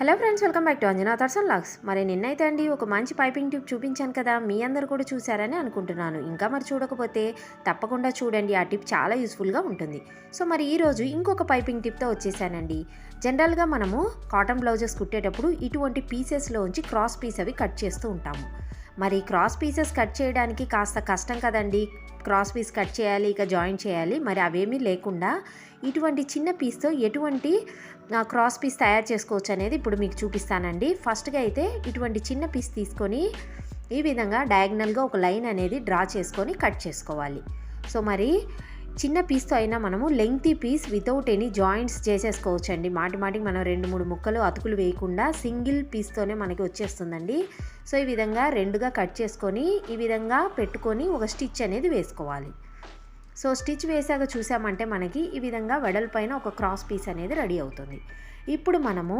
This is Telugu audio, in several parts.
Hello friends welcome back to Anjana తర్సన్ లాక్స్ మరి నిన్నైతే అండి ఒక మంచి పైపింగ్ ట్యూబ్ చూపించాను కదా మీ అందరు కూడా చూసారని అనుకుంటున్నాను. ఇంకా మరి చూడకపోతే తప్పకుండా చూడండి ఆ టిప్ చాలా యూస్ఫుల్గా ఉంటుంది. సో మరి ఈరోజు ఇంకొక పైపింగ్ టిప్తో వచ్చేసానండి. జనరల్గా మనము కాటన్ బ్లౌజెస్ కుట్టేటప్పుడు ఇటువంటి పీసెస్లోంచి క్రాస్ పీస్ అవి కట్ చేస్తూ ఉంటాము. మరి క్రాస్ పీసెస్ కట్ చేయడానికి కాస్త కష్టం కదండి. క్రాస్ పీస్ కట్ చేయాలి ఇక జాయిన్ చేయాలి. మరి అవేమీ లేకుండా ఇటువంటి చిన్న పీస్తో ఎటువంటి క్రాస్ పీస్ తయారు చేసుకోవచ్చు అనేది ఇప్పుడు మీకు చూపిస్తానండి. ఫస్ట్గా అయితే ఇటువంటి చిన్న పీస్ తీసుకొని ఈ విధంగా డయాగ్నల్గా ఒక లైన్ అనేది డ్రా చేసుకొని కట్ చేసుకోవాలి. సో మరి చిన్న పీస్తో అయినా మనము lengthy piece without any joints చేసేసుకోవచ్చు అండి మాటి మాటికి మనం రెండు మూడు ముక్కలు అతుకులు వేయకుండా సింగిల్ పీస్తోనే మనకి వచ్చేస్తుందండి. సో ఈ విధంగా రెండుగా కట్ చేసుకొని ఈ విధంగా పెట్టుకొని ఒక స్టిచ్ అనేది వేసుకోవాలి. సో స్టిచ్ వేసాక చూసామంటే మనకి ఈ విధంగా వెడల్పైన ఒక క్రాస్ పీస్ అనేది రెడీ అవుతుంది. ఇప్పుడు మనము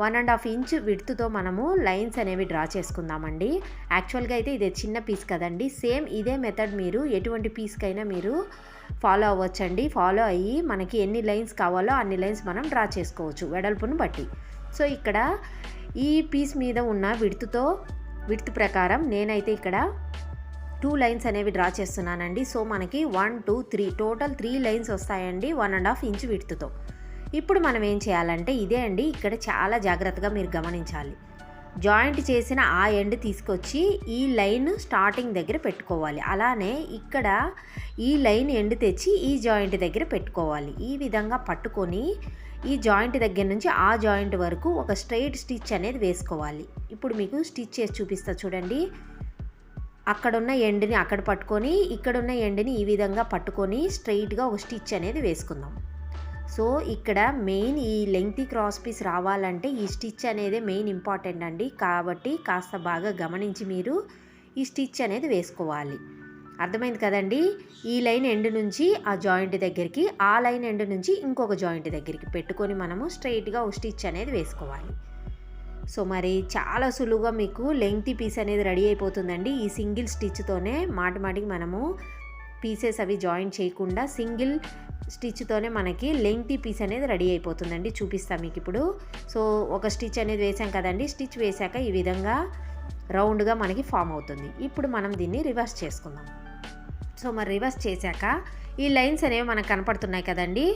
వన్ అండ్ హాఫ్ ఇంచ్ విడ్త్తో మనము లైన్స్ అనేవి డ్రా చేసుకుందామండి. యాక్చువల్గా అయితే ఇదే చిన్న పీస్ కదండి. సేమ్ ఇదే మెథడ్ మీరు ఎటువంటి పీస్కైనా మీరు ఫాలో అవ్వచ్చండి. ఫాలో అయ్యి మనకి ఎన్ని లైన్స్ కావాలో అన్ని లైన్స్ మనం డ్రా చేసుకోవచ్చు వెడల్పును బట్టి. సో ఇక్కడ ఈ పీస్ మీద ఉన్న విడ్త్తో విడ్త్ ప్రకారం నేనైతే ఇక్కడ టూ లైన్స్ అనేవి డ్రా చేస్తున్నానండి. సో మనకి one two three total three lines వస్తాయండి వన్ అండ్ హాఫ్ ఇంచ్ విడుతుతో. ఇప్పుడు మనం ఏం చేయాలంటే ఇదే అండి ఇక్కడ చాలా జాగ్రత్తగా మీరు గమనించాలి. జాయింట్ చేసిన ఆ ఎండ్ తీసుకొచ్చి ఈ లైన్ స్టార్టింగ్ దగ్గర పెట్టుకోవాలి. అలానే ఇక్కడ ఈ లైన్ ఎండ్ తెచ్చి ఈ జాయింట్ దగ్గర పెట్టుకోవాలి. ఈ విధంగా పట్టుకొని ఈ జాయింట్ దగ్గర నుంచి ఆ జాయింట్ వరకు ఒక స్ట్రైట్ స్టిచ్ అనేది వేసుకోవాలి. ఇప్పుడు మీకు స్టిచ్ చేసి చూపిస్తా చూడండి. అక్కడున్న ఎండ్ని అక్కడ పట్టుకొని ఇక్కడున్న ఎండ్ని ఈ విధంగా పట్టుకొని స్ట్రైట్గా ఒక స్టిచ్ అనేది వేసుకుందాం. సో ఇక్కడ మెయిన్ ఈ లెంగ్తీ క్రాస్ పీస్ రావాలంటే ఈ స్టిచ్ అనేది మెయిన్ ఇంపార్టెంట్ అండి. కాబట్టి కాస్త బాగా గమనించి మీరు ఈ స్టిచ్ అనేది వేసుకోవాలి. అర్థమైంది కదండి? ఈ లైన్ ఎండ్ నుంచి ఆ జాయింట్ దగ్గరికి ఆ లైన్ ఎండ్ నుంచి ఇంకొక జాయింట్ దగ్గరికి పెట్టుకొని మనము స్ట్రైట్గా ఒక స్టిచ్ అనేది వేసుకోవాలి. సో మరి చాలా సులువుగా మీకు లెంగ్తీ పీస్ అనేది రెడీ అయిపోతుందండి. ఈ సింగిల్ స్టిచ్తోనే మాటి మాటికి మనము పీసెస్ అవి జాయిన్ చేయకుండా సింగిల్ స్టిచ్తోనే మనకి లెంగ్తీ పీస్ అనేది రెడీ అయిపోతుందండి. చూపిస్తాను మీకు ఇప్పుడు సో ఒక స్టిచ్ అనేది వేసాం కదండి. స్టిచ్ వేసాక ఈ విధంగా రౌండ్గా మనకి ఫామ్ అవుతుంది. ఇప్పుడు మనం దీన్ని రివర్స్ చేసుకుందాం. సో మరి రివర్స్ చేశాక ఈ లైన్స్ అనేవి మనకు కనపడుతున్నాయి కదండి.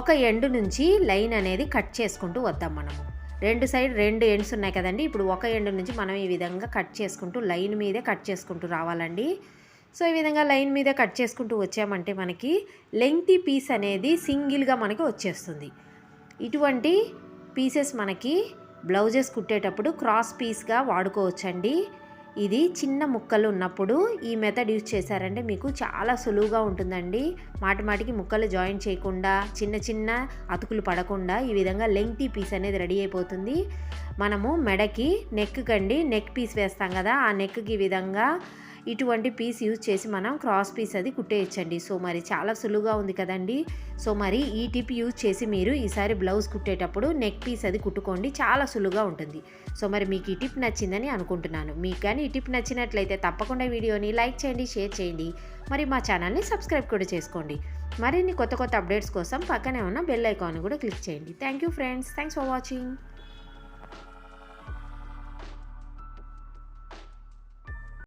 ఒక ఎండ్ నుంచి లైన్ అనేది కట్ చేసుకుంటూ వద్దాం మనము. రెండు సైడ్ రెండు ఎండ్స్ ఉన్నాయి కదండి. ఇప్పుడు ఒక ఎండ్ నుంచి మనం ఈ విధంగా కట్ చేసుకుంటూ లైన్ మీదే కట్ చేసుకుంటూ రావాలండి. సో ఈ విధంగా లైన్ మీద కట్ చేసుకుంటూ వచ్చామంటే మనకి లెంగ్తీ పీస్ అనేది సింగిల్గా మనకి వచ్చేస్తుంది. ఇటువంటి పీసెస్ మనకి బ్లౌజెస్ కుట్టేటప్పుడు క్రాస్ పీస్గా వాడుకోవచ్చండి. ఇది చిన్న ముక్కలు ఉన్నప్పుడు ఈ మెథడ్ యూజ్ చేశారంటే మీకు చాలా సులువుగా ఉంటుందండి. మాటి మాటికి ముక్కలు జాయిన్ చేయకుండా చిన్న చిన్న అతుకులు పడకుండా ఈ విధంగా లెంగ్తీ పీస్ అనేది రెడీ అయిపోతుంది. మనము మెడకి నెక్ కండి నెక్ పీస్ వేస్తాం కదా ఆ నెక్కి ఈ విధంగా ఇటువంటి పీస్ యూజ్ చేసి మనం క్రాస్ పీస్ అది కుట్టేయచ్చండి. సో మరి చాలా సులువుగా ఉంది కదండి. సో మరి ఈ టిప్ యూజ్ చేసి మీరు ఈసారి బ్లౌజ్ కుట్టేటప్పుడు నెక్ పీస్ అది కుట్టుకోండి. చాలా సులువుగా ఉంటుంది. సో మరి మీకు ఈ టిప్ నచ్చిందని అనుకుంటున్నాను. మీకు కానీ ఈ టిప్ నచ్చినట్లయితే తప్పకుండా వీడియోని లైక్ చేయండి షేర్ చేయండి. మరి మా ఛానల్ని సబ్స్క్రైబ్ కూడా చేసుకోండి. మరిన్ని కొత్త కొత్త అప్డేట్స్ కోసం పక్కనే ఉన్న బెల్ ఐకాన్ కూడా క్లిక్ చేయండి. Thank you friends. Thanks for watching.